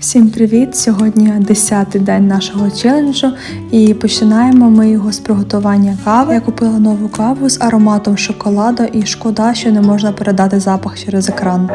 Всім привіт! Сьогодні 10-й день нашого челенджу і починаємо ми його з приготування кави. Я купила нову каву з ароматом шоколаду і шкода, що не можна передати запах через екран.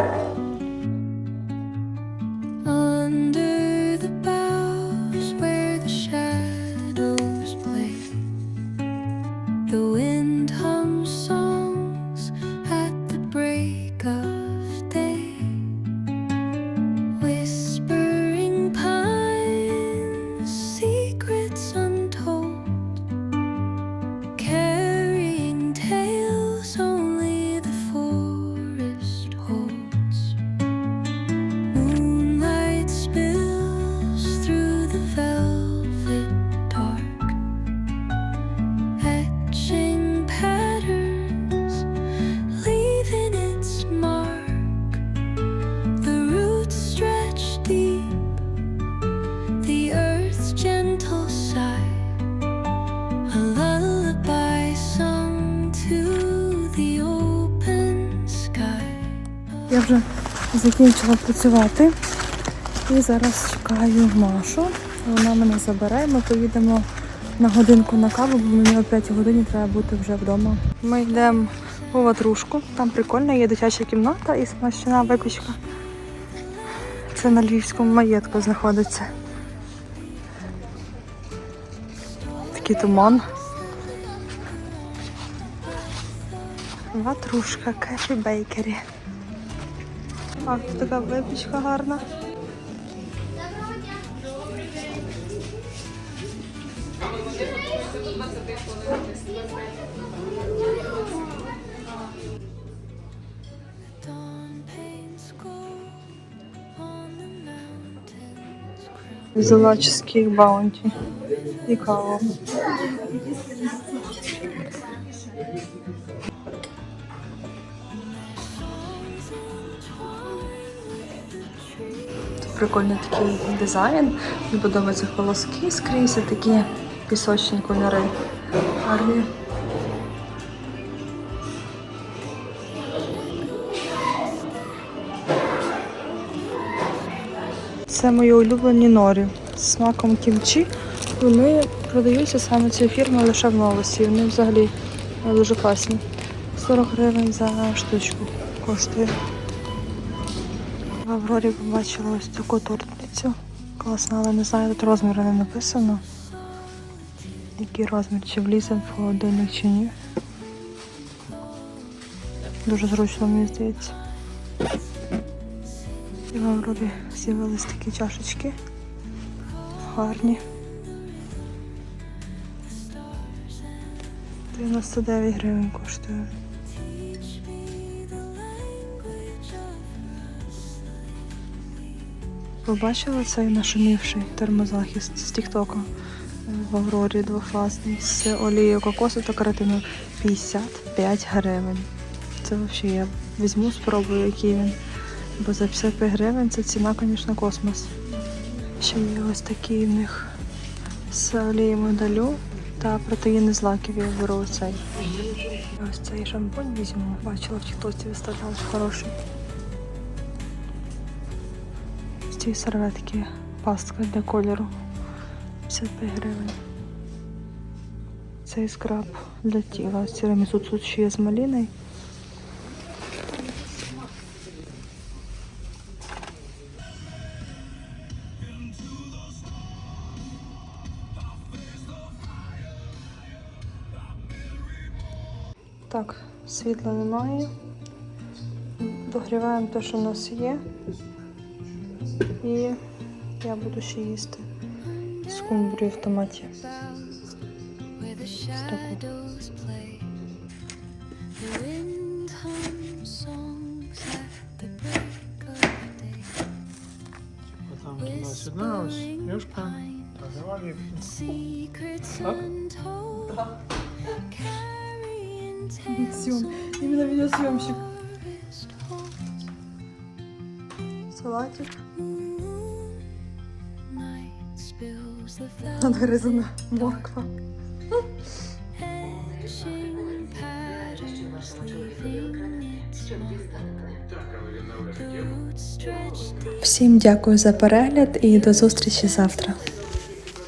Я вже закінчила працювати і зараз чекаю Машу. Вона мене забере. Ми поїдемо на годинку на каву, бо мені о 5 годині треба бути вже вдома. Ми йдемо у ватрушку. Там прикольно, є дитяча кімната і смачна випічка. Це на львівському маєтку знаходиться. Такий туман. Ватрушка, кефі бейкері. А, тут така випічка гарна. Взяла чизкейк баунті і каву. Прикольний такий дизайн. Мені подобаються колоски скрізь, такі пісочні кольори. Гарні. Це мої улюблені норі з смаком кімчі. Вони продаються саме цієї фірми лише в новості. Вони взагалі дуже класні. 40 гривень за штучку коштує. В Аврорі побачила ось таку тортницю. Класна, але не знаю, тут розміру не написано. Який розмір, чи влізе в холодильник, чи ні. Дуже зручно, мені здається. І в Аврорі з'явились такі чашечки. Гарні. 99 гривень коштує. Побачила цей нашумівший термозахист з Тіктока в Аврорі двофазний з олією кокосу та каротину 55 гривень. Це взагалі я візьму, спробую, який він. Бо за 55 гривень це ціна, звісно, космос. Ще є ось такі в них з олією медалю та протеїни з лаків. Я беру цей. Ось цей шампунь візьму. Бачила в тіктоці виставляли хороший. Цієї серветки пастка для кольору. 55 гривень. Цей скраб для тіла. З тірамісу тут ще є з маліною. Так, світла немає. Догріваємо те, що в нас є. І я буду ще їсти скумбрію в томаті. Where the shadows play, the wind hums songs at The Надгризана морква. Всім дякую за перегляд і до зустрічі завтра.